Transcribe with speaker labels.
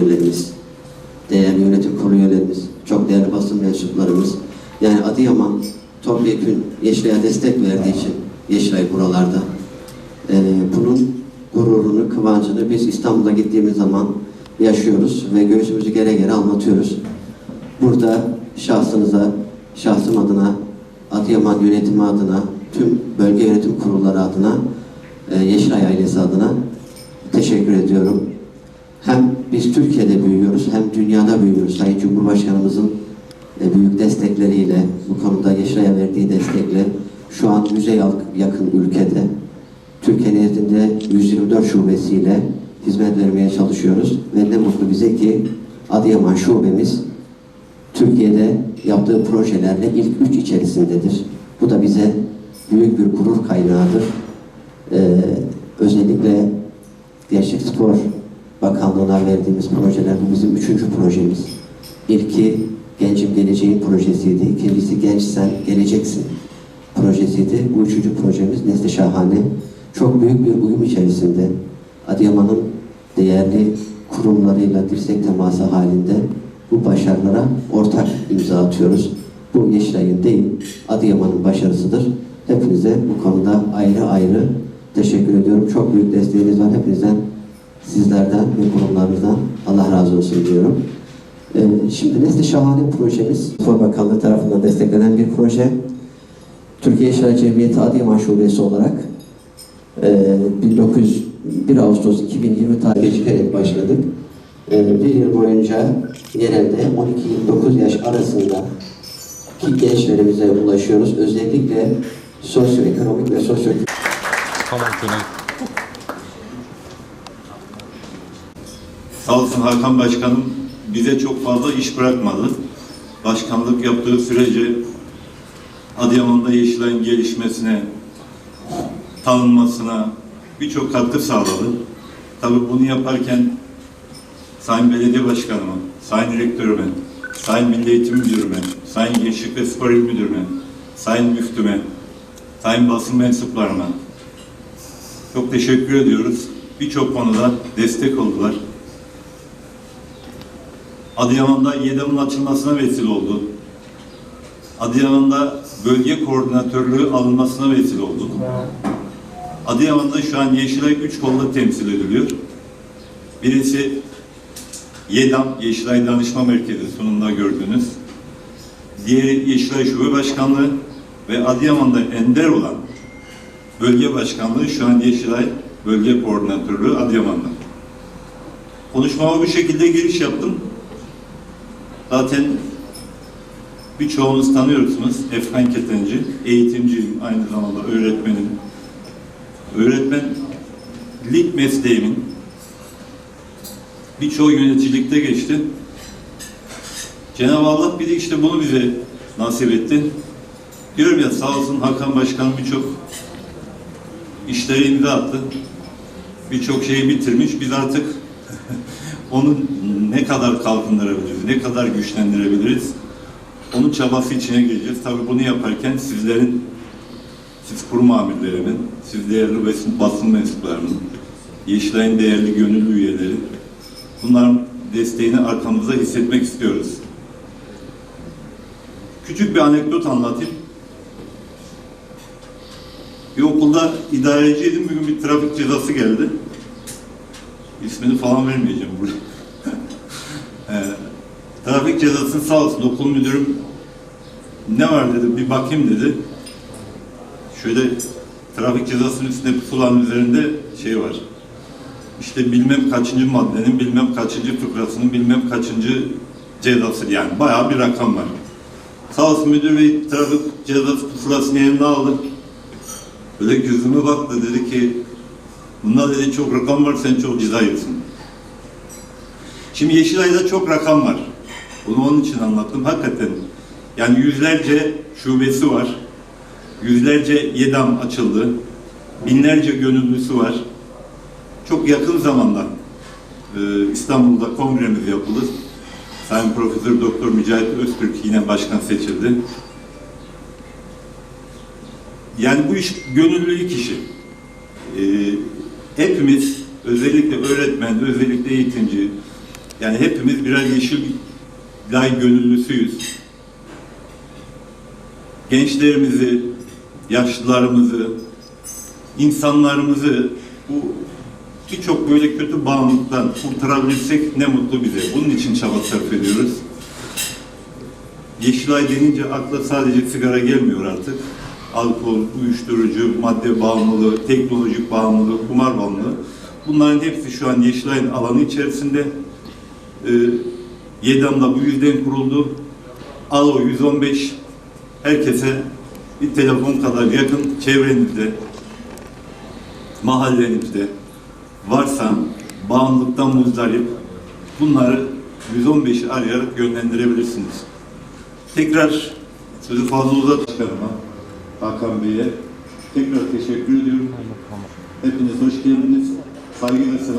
Speaker 1: üyelerimiz, değerli yönetim kurulu üyelerimiz, çok değerli basın mensuplarımız, yani Adıyaman topyekün Yeşilay'a destek verdiği için Yeşilay buralarda. Ee, bunun gururunu, kıvancını biz İstanbul'a gittiğimiz zaman yaşıyoruz ve göğsümüzü gere gere anlatıyoruz. Burada şahsınıza, şahsım adına, Adıyaman yönetimi adına, tüm bölge yönetim kurulları adına, e, Yeşilay ailesi adına teşekkür ediyorum. Hem biz Türkiye'de büyüyoruz hem dünyada büyüyoruz. Sayın Cumhurbaşkanımızın e, büyük destekleriyle, bu konuda Yeşilay'a verdiği destekle şu an yal- yakın ülkede Türkiye nezdinde 124 şubesiyle hizmet vermeye çalışıyoruz. Ve ne mutlu bize ki Adıyaman şubemiz Türkiye'de yaptığı projelerle ilk üç içerisindedir. Bu da bize büyük bir gurur kaynağıdır. Ee, özellikle Gençlik Spor Bakanlığı'na verdiğimiz projeler bu bizim üçüncü projemiz. İlki Gencim Geleceğin projesiydi. İkincisi Gençsen Geleceksin projesiydi. Bu üçüncü projemiz Nesli Şahane. Çok büyük bir uyum içerisinde Adıyaman'ın değerli kurumlarıyla dirsek teması halinde bu başarılara ortak imza atıyoruz. Bu Yeşilay'ın değil, Adıyaman'ın başarısıdır. Hepinize bu konuda ayrı ayrı teşekkür ediyorum. Çok büyük desteğiniz var. Hepinizden, sizlerden ve kurumlarınızdan Allah razı olsun diyorum. Ee, şimdi Nesli Şahane projemiz Spor Bakanlığı tarafından desteklenen bir proje. Türkiye Yeşilay Cemiyeti Adıyaman Şubesi olarak e, 1900 1 Ağustos 2020 tarihi gecikerek başladık. E, bir yıl boyunca genelde 12-29 yaş arasında ki gençlerimize ulaşıyoruz. Özellikle sosyoekonomik ve sosyo.
Speaker 2: Sağ olsun Hakan Başkanım bize çok fazla iş bırakmadı. Başkanlık yaptığı sürece Adıyaman'da Yeşilay'ın gelişmesine, tanınmasına birçok katkı sağladı. Tabii bunu yaparken Sayın Belediye Başkanıma, Sayın Rektörüme, Sayın Milli Eğitim Müdürüme, Sayın Gençlik ve Spor İl Müdürüme, Sayın Müftüme, Sayın basın mensuplarına çok teşekkür ediyoruz. Birçok konuda destek oldular. Adıyaman'da YEDAM'ın açılmasına vesile oldu. Adıyaman'da bölge koordinatörlüğü alınmasına vesile olduk. Adıyaman'da şu an Yeşilay üç kolla temsil ediliyor. Birisi YEDAM, Yeşilay Danışma Merkezi sunumda gördünüz. Diğeri Yeşilay Şube Başkanlığı ve Adıyaman'da ender olan bölge başkanlığı şu an Yeşilay Bölge Koordinatörlüğü Adıyaman'da. Konuşmama bu şekilde giriş yaptım. Zaten birçoğunuz tanıyorsunuz. Efkan Ketenci, eğitimciyim, aynı zamanda öğretmenim. Öğretmenlik mesleğimin birçoğu yöneticilikte geçti. Cenab-ı Allah bir de işte bunu bize nasip etti. Diyorum ya sağ olsun Hakan Başkan birçok işlere imza attı. Birçok şeyi bitirmiş. Biz artık onu ne kadar kalkındırabiliriz, ne kadar güçlendirebiliriz? Onun çabası içine gireceğiz. Tabii bunu yaparken sizlerin, siz kurum amirlerimin, siz değerli basın, basın mensuplarının, Yeşilay'ın değerli gönüllü üyeleri, bunların desteğini arkamızda hissetmek istiyoruz. Küçük bir anekdot anlatayım. Bir okulda idareciydim. Bugün bir trafik cezası geldi. İsmini falan vermeyeceğim burada. Ee, trafik cezasını sağ olsun okul müdürüm ne var dedi bir bakayım dedi. Şöyle trafik cezasının üstünde pusulanın üzerinde şey var. İşte bilmem kaçıncı maddenin bilmem kaçıncı fıkrasının bilmem kaçıncı cezası yani bayağı bir rakam var. Sağ olsun müdür bey trafik cezası pusulasını eline aldı. Böyle gözüme baktı dedi ki bunda dedi çok rakam var sen çok ceza. Şimdi Yeşilay'da çok rakam var. Bunu onun için anlattım. Hakikaten yani yüzlerce şubesi var. Yüzlerce YEDAM açıldı. Binlerce gönüllüsü var. Çok yakın zamanda e, İstanbul'da kongremiz yapılır. Sayın Profesör Doktor Mücahit Öztürk yine başkan seçildi. Yani bu iş gönüllülük işi. Ee, hepimiz özellikle öğretmen, özellikle eğitimci, yani hepimiz birer Yeşilay gönüllüsüyüz. Gençlerimizi, yaşlılarımızı, insanlarımızı bu birçok böyle kötü bağımlılıktan kurtarabilirsek ne mutlu bize. Bunun için çaba sarf ediyoruz. Yeşilay denince akla sadece sigara gelmiyor artık. Alkol, uyuşturucu, madde bağımlılığı, teknolojik bağımlılığı, kumar bağımlılığı. Bunların hepsi şu an Yeşilay'ın alanı içerisinde. Ee, YEDAM'da bu yüzden kuruldu. ALO 115 herkese bir telefon kadar yakın çevrenizde, mahallenizde varsa bağımlılıktan muzdarip bunları 115'i arayarak yönlendirebilirsiniz. Tekrar sözü fazla uzatmayalım Hakan Bey'e. Tekrar teşekkür ediyorum. Hepiniz hoş geldiniz. Saygıyla selam.